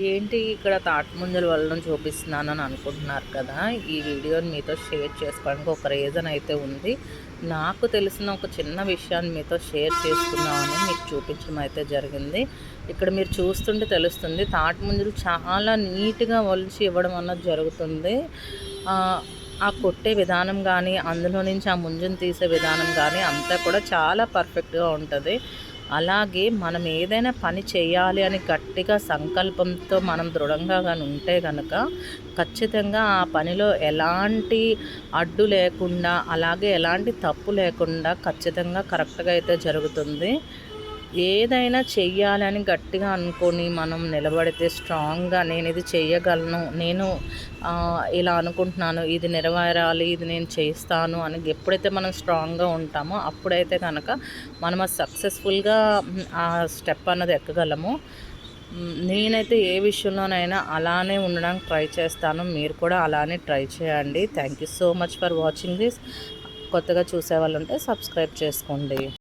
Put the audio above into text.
ఏంటి ఇక్కడ తాటముంజల వలన చూపిస్తున్నాను చూపిస్తున్నానని అనుకుంటున్నారు కదా? ఈ వీడియోని మీతో షేర్ చేసుకోవడానికి ఒక రీజన్ అయితే ఉంది. నాకు తెలిసిన ఒక చిన్న విషయాన్ని మీతో షేర్ చేసుకున్నామని మీకు చూపించడం అయితే జరిగింది. ఇక్కడ మీరు చూస్తుంటే తెలుస్తుంది తాటముంజలు చాలా నీట్గా ఒలిచి ఇవ్వడం అన్నది జరుగుతుంది. ఆ కొట్టే విధానం కానీ అందులో నుంచి ఆ ముంజును తీసే విధానం కానీ అంతా కూడా చాలా పర్ఫెక్ట్గా ఉంటుంది. అలాగే మనం ఏదైనా పని చేయాలి అని గట్టిగా సంకల్పంతో మనం దృఢంగా కానీ ఉంటే కనుక ఖచ్చితంగా ఆ పనిలో ఎలాంటి అడ్డు లేకుండా అలాగే ఎలాంటి తప్పు లేకుండా ఖచ్చితంగా కరెక్ట్గా అయితే జరుగుతుంది. ఏదైనా చెయ్యాలని గట్టిగా అనుకొని మనం నిలబడితే స్ట్రాంగ్గా నేను ఇది చేయగలను నేను ఇలా అనుకుంటున్నాను ఇది నెరవేరాలి ఇది నేను చేస్తాను అని ఎప్పుడైతే మనం స్ట్రాంగ్గా ఉంటామో అప్పుడైతే కనుక మనం సక్సెస్ఫుల్గా ఆ స్టెప్ అన్నది ఎక్కగలము. నేనైతే ఏ విషయంలోనైనా అలానే ఉండడానికి ట్రై చేస్తాను. మీరు కూడా అలానే ట్రై చేయండి. Thank you so much for watching this. కొత్తగా చూసే వాళ్ళు ఉంటే సబ్స్క్రైబ్ చేసుకోండి.